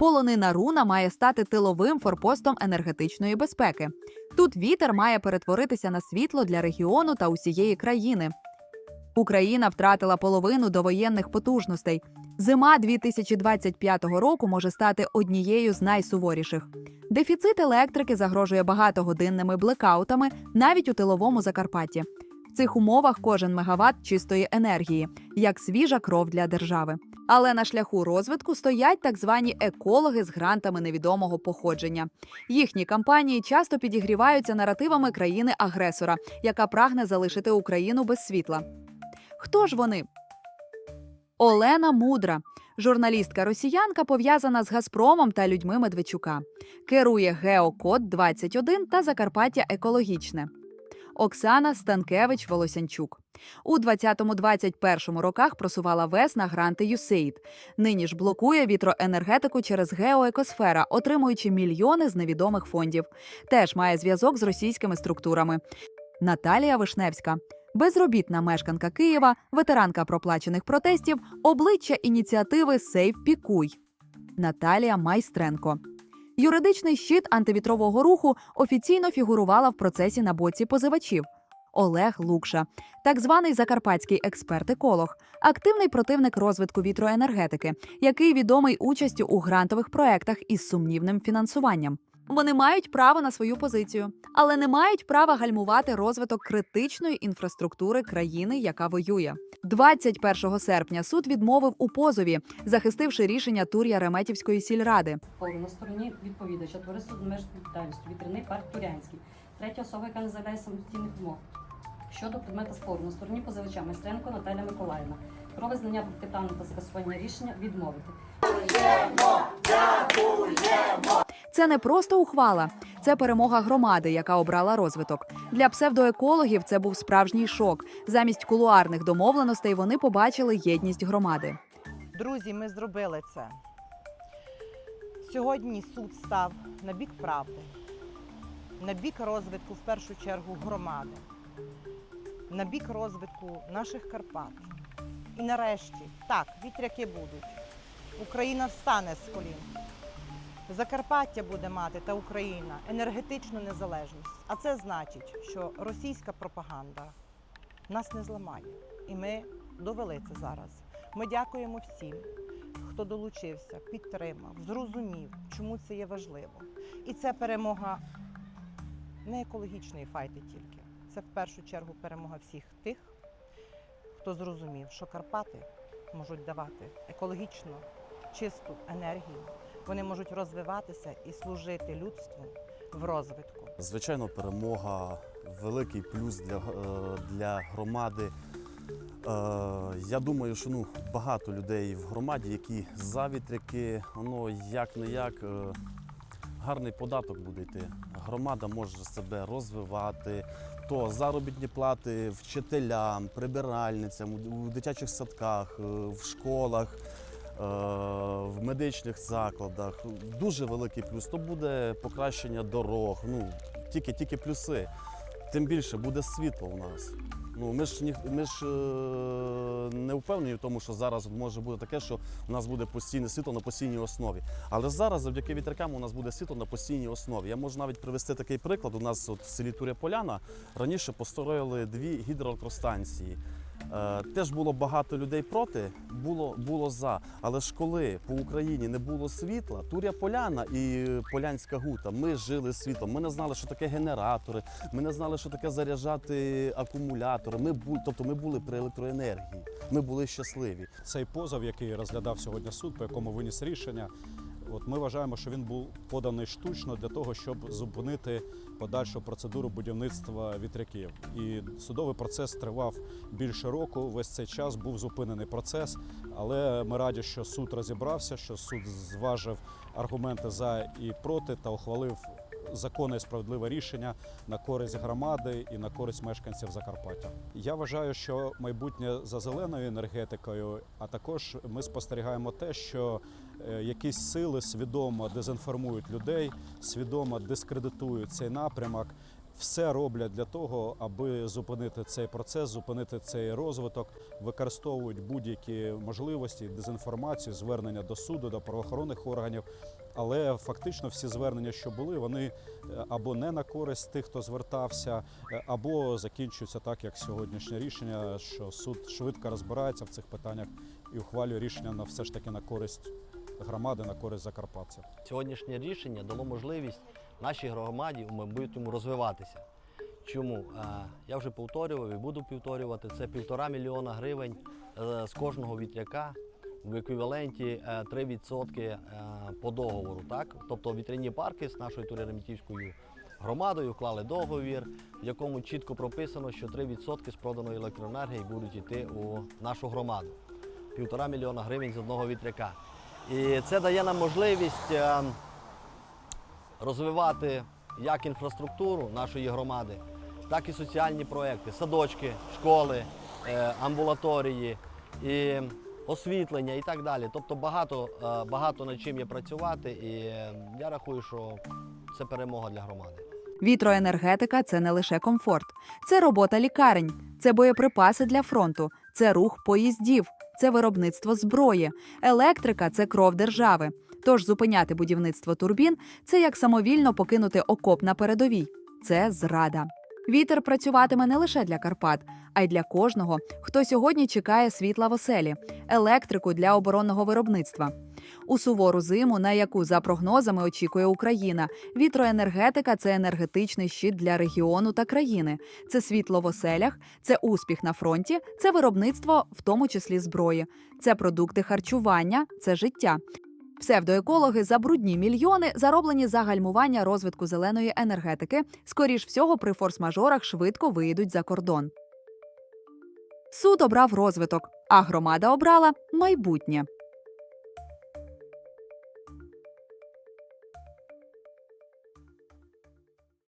Полонина руна має стати тиловим форпостом енергетичної безпеки. Тут вітер має перетворитися на світло для регіону та усієї країни. Україна втратила половину довоєнних потужностей. Зима 2025 року може стати однією з найсуворіших. Дефіцит електрики загрожує багатогодинними блекаутами навіть у тиловому Закарпатті. В цих умовах кожен мегаватт чистої енергії, як свіжа кров для держави. Але на шляху розвитку стоять так звані екологи з грантами невідомого походження. Їхні кампанії часто підігріваються наративами країни-агресора, яка прагне залишити Україну без світла. Хто ж вони? Олена Мудра, журналістка росіянка, пов'язана з Газпромом та людьми Медведчука. Керує Геокод 21 та Закарпаття екологічне. Оксана Станкевич Волосянчук. У 20-21 роках просувала ВЕС на гранти USAID. Нині ж блокує вітроенергетику через геоекосфера, отримуючи мільйони з невідомих фондів. Теж має зв'язок з російськими структурами. Наталія Вишневська. Безробітна мешканка Києва, ветеранка проплачених протестів, обличчя ініціативи Сейф Пікуй. Наталія Майстренко. Юридичний щит антивітрового руху офіційно фігурувала в процесі на боці позивачів. Олег Лукша, так званий закарпатський експерт-еколог, активний противник розвитку вітроенергетики, який відомий участю у грантових проектах із сумнівним фінансуванням. Вони мають право на свою позицію, але не мають права гальмувати розвиток критичної інфраструктури країни, яка воює. 21 серпня суд відмовив у позові, захистивши рішення Тур'я Реметівської сільради. На стороні відповідача товариство з обмеженою відповідальністю вітряний парк Турянський, третя особа, яка не заявляє самостійних вимог. Щодо предмета спору на стороні позивача Майстренко Наталя Миколаївна про визнання протиправним та скасування рішення відмовити. Це не просто ухвала, це перемога громади, яка обрала розвиток. Для псевдоекологів це був справжній шок. Замість кулуарних домовленостей вони побачили єдність громади. Друзі, ми зробили це. Сьогодні суд став на бік правди, на бік розвитку в першу чергу громади, на бік розвитку наших Карпат. І нарешті, так, вітряки будуть. Україна встане з колін. Закарпаття буде мати та Україна енергетичну незалежність. А це значить, що російська пропаганда нас не зламає. І ми довели це зараз. Ми дякуємо всім, хто долучився, підтримав, зрозумів, чому це є важливо. І це перемога не екологічної файти тільки. Це в першу чергу перемога всіх тих, хто зрозумів, що Карпати можуть давати екологічно чисту енергію. Вони можуть розвиватися і служити людству в розвитку. Звичайно, перемога великий плюс для, е, для громади. Е, Я думаю, що ну, багато людей в громаді, які за вітряки, воно як не як е, гарний податок буде йти. Громада може себе розвивати, то заробітні плати вчителям, прибиральницям, у- дитячих садках, в школах. Е, В медичних закладах дуже великий плюс. То буде покращення дорог. Ну тільки тільки плюси. Тим більше буде світло у нас. Ну ми ж ми ж е, не впевнені в тому, що зараз може бути таке, що у нас буде постійне світло на постійній основі. Але зараз, завдяки вітрякам, у нас буде світло на постійній основі. Я можу навіть привести такий приклад. У нас от в селі Туря Поляна раніше построїли дві гідроелектростанції. Е, Теж було багато людей проти, було, було за. Але ж коли по Україні не було світла, Туря Поляна і Полянська Гута, ми жили світлом. Ми не знали, що таке генератори, ми не знали, що таке заряджати акумулятори. Ми тобто ми були при електроенергії. Ми були щасливі. Цей позов, який розглядав сьогодні суд, по якому виніс рішення, от ми вважаємо, що він був поданий штучно для того, щоб зупинити подальшу процедуру будівництва вітряків. І судовий процес тривав більше року. Весь цей час був зупинений процес. Але ми раді, що суд розібрався, що суд зважив аргументи за і проти та ухвалив законне і справедливе рішення на користь громади і на користь мешканців Закарпаття. Я вважаю, що майбутнє за зеленою енергетикою, а також ми спостерігаємо те, що е, якісь сили свідомо дезінформують людей, свідомо дискредитують цей напрямок. все роблять для того, аби зупинити цей процес, зупинити цей розвиток, використовують будь-які можливості, дезінформацію, звернення до суду, до правоохоронних органів. Але фактично всі звернення, що були, вони е, або не на користь тих, хто звертався, е, або закінчуються так, як сьогоднішнє рішення, що суд швидко розбирається в цих питаннях і ухвалює рішення на все ж таки на користь громади, на користь закарпатців. Сьогоднішнє рішення дало можливість нашій громаді у майбутньому розвиватися. Чому? Е, Я вже повторював і буду повторювати, це півтора мільйона гривень з кожного вітряка в еквіваленті е, 3% е, по договору. Так? Тобто вітряні парки з нашою Туреремітівською громадою вклали договір, в якому чітко прописано, що 3% з проданої електроенергії будуть йти у нашу громаду. Півтора мільйона гривень з одного вітряка. І це дає нам можливість е, розвивати як інфраструктуру нашої громади, так і соціальні проекти, садочки, школи, е, амбулаторії, і освітлення і так далі. Тобто багато, е, багато над чим є працювати, і е, я рахую, що це перемога для громади. Вітроенергетика це не лише комфорт, це робота лікарень, це боєприпаси для фронту, це рух поїздів, це виробництво зброї, електрика це кров держави. Тож зупиняти будівництво турбін це як самовільно покинути окоп на передовій. Це зрада. Вітер працюватиме не лише для Карпат, а й для кожного, хто сьогодні чекає світла в оселі, електрику для оборонного виробництва. У сувору зиму, на яку за прогнозами очікує Україна, вітроенергетика це енергетичний щит для регіону та країни. Це світло в оселях, це успіх на фронті, це виробництво, в тому числі зброї, це продукти харчування, це життя. Псевдоекологи за брудні мільйони, зароблені за гальмування розвитку зеленої енергетики, скоріш всього при форс-мажорах швидко виїдуть за кордон. Суд обрав розвиток, а громада обрала майбутнє.